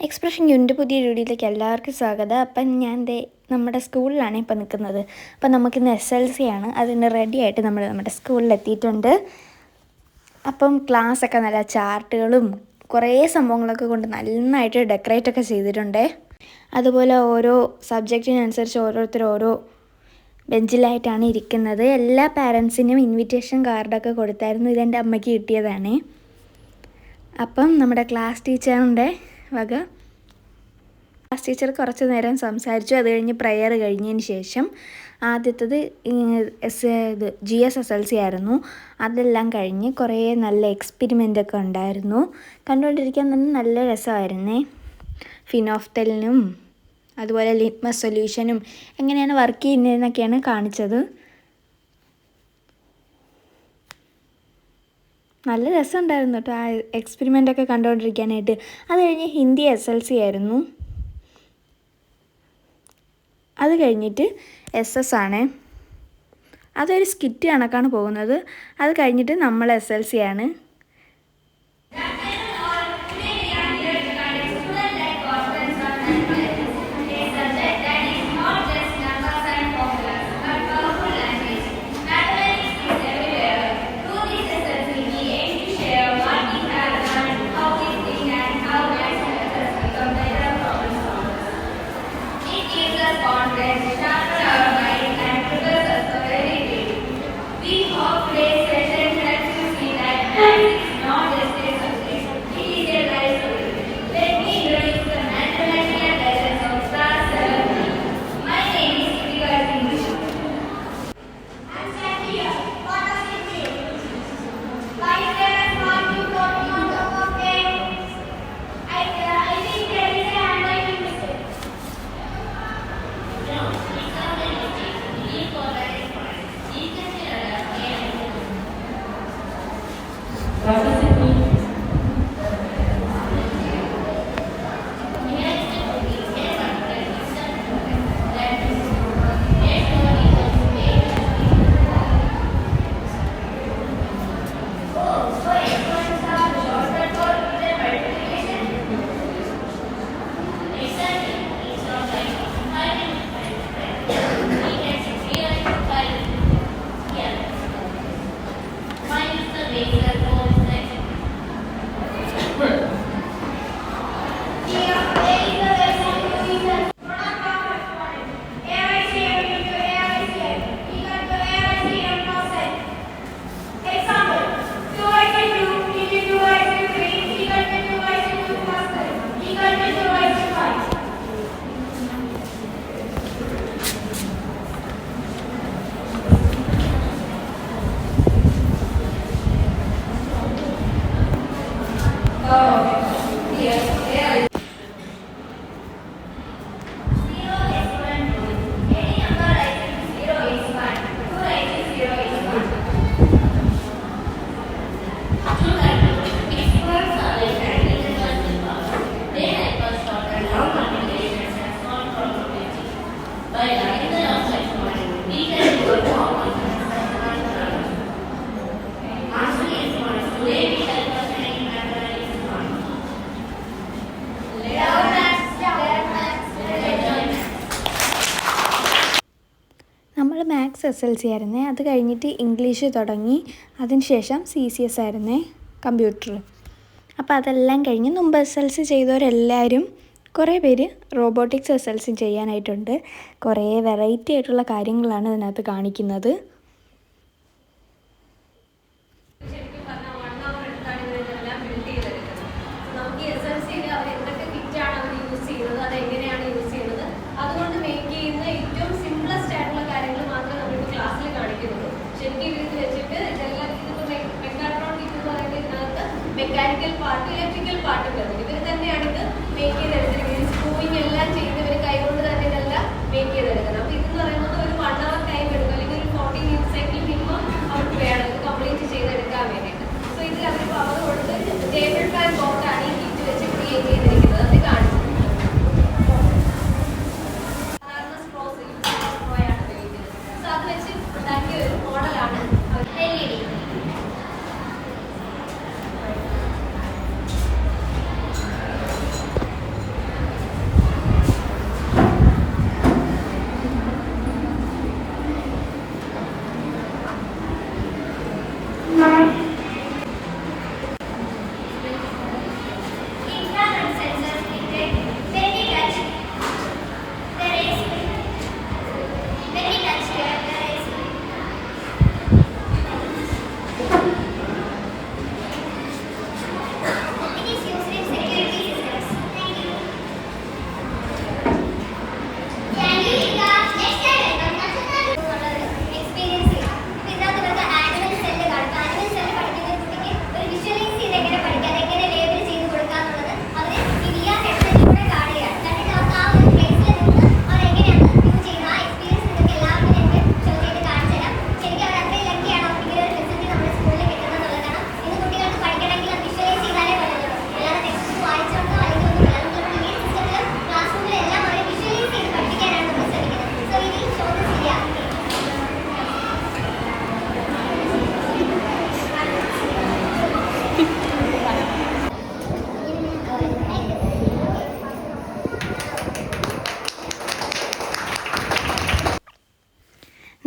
Expression യുന്റെ പുതിയ വീഡിയോയിലേക്ക് എല്ലാവർക്കും സ്വാഗതം. അപ്പം ഞാൻ ദേ നമ്മുടെ സ്കൂളിലാണ് ഇപ്പോൾ നിൽക്കുന്നത്. അപ്പം നമുക്കിന്ന് എസ് എൽ സി ആണ്. അതിന് റെഡി ആയിട്ട് നമ്മൾ നമ്മുടെ സ്കൂളിൽ എത്തിയിട്ടുണ്ട്. അപ്പം ക്ലാസ്സൊക്കെ നല്ല ചാർട്ടുകളും കുറേ സംഭവങ്ങളൊക്കെ കൊണ്ട് നന്നായിട്ട് ഡെക്കറേറ്റ് ഒക്കെ ചെയ്തിട്ടുണ്ട്. അതുപോലെ ഓരോ സബ്ജക്റ്റിനനുസരിച്ച് ഓരോരുത്തർ ഓരോ ബെഞ്ചിലായിട്ടാണ് ഇരിക്കുന്നത്. എല്ലാ പാരൻസിനും ഇൻവിറ്റേഷൻ കാർഡൊക്കെ കൊടുത്തായിരുന്നു ഇതെന്റെ അമ്മയ്ക്ക് കിട്ടിയതാണ്. അപ്പം നമ്മുടെ ക്ലാസ് ടീച്ചറിന്റെ വക. ക്ലാസ് ടീച്ചർ കുറച്ച് നേരം സംസാരിച്ചു. അത് കഴിഞ്ഞ് പ്രയർ കഴിഞ്ഞതിന് ശേഷം ആദ്യത്തത് എസ് ഇത് G S S L C ആയിരുന്നു. അതെല്ലാം കഴിഞ്ഞ് കുറേ നല്ല എക്സ്പെരിമെന്റ് ഒക്കെ ഉണ്ടായിരുന്നു. കണ്ടുകൊണ്ടിരിക്കാൻ തന്നെ നല്ല രസമായിരുന്നേ. ഫിനോഫ്തലിനും അതുപോലെ ലിറ്റ്മസ് സൊല്യൂഷനും എങ്ങനെയാണ് വർക്ക് ചെയ്യുന്നതെന്നൊക്കെയാണ് കാണിച്ചത്. നല്ല രസമുണ്ടായിരുന്നു കേട്ടോ ആ എക്സ്പെരിമെന്റ് ഒക്കെ കണ്ടുകൊണ്ടിരിക്കാനായിട്ട് അത് കഴിഞ്ഞ് ഹിന്ദി എസ് എൽ സി ആയിരുന്നു. അത് കഴിഞ്ഞിട്ട് എസ് എസ് ആണ്. അതൊരു സ്കിറ്റ് കണക്കാണ് പോകുന്നത്. അത് കഴിഞ്ഞിട്ട് നമ്മൾ എസ് എൽ സി ആണ്. എസ് എൽ സി ആയിരുന്നേ. അത് കഴിഞ്ഞിട്ട് ഇംഗ്ലീഷ് തുടങ്ങി. അതിനുശേഷം സി സി എസ് ആയിരുന്നേ. കമ്പ്യൂട്ടർ അപ്പോൾ അതെല്ലാം കഴിഞ്ഞ് മുമ്പ് എസ് എൽ സി ചെയ്തവരെല്ലാവരും കുറേ പേര് റോബോട്ടിക്സ് എസ് എൽ സി ചെയ്യാനായിട്ടുണ്ട്. കുറേ വെറൈറ്റി ആയിട്ടുള്ള കാര്യങ്ങളാണ് ഇതിനകത്ത് കാണിക്കുന്നത്. നമുക്ക് അവർ എന്തൊക്കെ അവർ യൂസ് ചെയ്യുന്നത്? അത് മെക്കാനിക്കൽ പാർട്ട് ഇലക്ട്രിക്കൽ പാർട്ട് വരുന്നത് ഇവർ തന്നെയാണ് ഇത് മേക്ക് ചെയ്തെടുത്തിരിക്കുന്നത്. സ്ക്രൂയിങ് എല്ലാം ചെയ്ത് ഇവർ കൈകൊണ്ട് തന്നെ ഇതെല്ലാം മേക്ക് ചെയ്തെടുക്കുന്നത്. അപ്പോൾ ഇതെന്ന് പറയുന്നത് ഒരു വൺ അവർ ടൈം എടുക്കും. അല്ലെങ്കിൽ ഒരു ഫോർട്ടീൻ മിനിറ്റ്സ് എങ്കിലും മിനിമം അവർക്ക് വേണം. ഇത് കംപ്ലീറ്റ്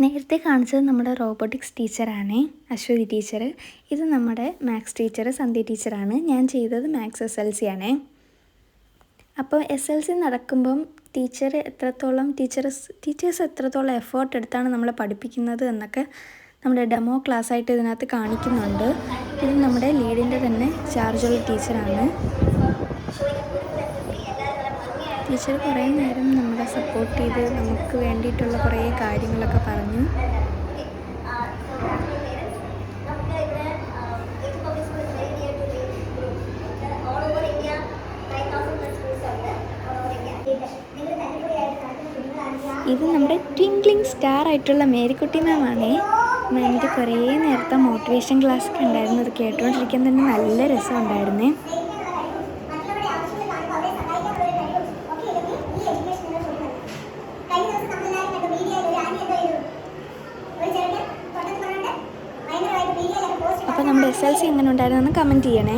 നേരത്തെ കാണിച്ചത് നമ്മുടെ റോബോട്ടിക്സ് ടീച്ചറാണ് അശ്വതി ടീച്ചർ ഇത് നമ്മുടെ മാത്സ് ടീച്ചർ സന്ധ്യ ടീച്ചറാണ്. ഞാൻ ചെയ്തത് മാത്സ് എസ് എൽ സി ആണ്. അപ്പോൾ എസ് എൽ സി നടക്കുമ്പം ടീച്ചർ എത്രത്തോളം ടീച്ചേഴ്സ് ടീച്ചേഴ്സ് എത്രത്തോളം എഫേർട്ട് എടുത്താണ് നമ്മളെ പഠിപ്പിക്കുന്നത് എന്നൊക്കെ നമ്മുടെ ഡെമോ ക്ലാസ്സായിട്ട് ഇതിനകത്ത് കാണിക്കുന്നുണ്ട്. ഇത് നമ്മുടെ ലീഡിന്റെ തന്നെ ചാർജുള്ള ടീച്ചറാണ്. ടീച്ചർ കുറേ നേരം നമ്മളെ സപ്പോർട്ട് ചെയ്ത് നമുക്ക് വേണ്ടിയിട്ടുള്ള കുറേ കാര്യങ്ങളൊക്കെ പറഞ്ഞു. ഇത് നമ്മുടെ ട്വിങ്ക്ലിംഗ് സ്റ്റാർ ആയിട്ടുള്ള മേരിക്കുട്ടി മാമാണേ മാമിന്റെ കുറേ നേരത്തെ മോട്ടിവേഷൻ ക്ലാസ്സൊക്കെ ഉണ്ടായിരുന്നു. അത് കേട്ടുകൊണ്ടിരിക്കാൻ തന്നെ നല്ല രസമുണ്ടായിരുന്നേ. അപ്പോൾ നമ്മുടെ എസ് എൽ സി എങ്ങനെ ഉണ്ടായിരുന്നു എന്ന് കമന്റ് ചെയ്യണേ.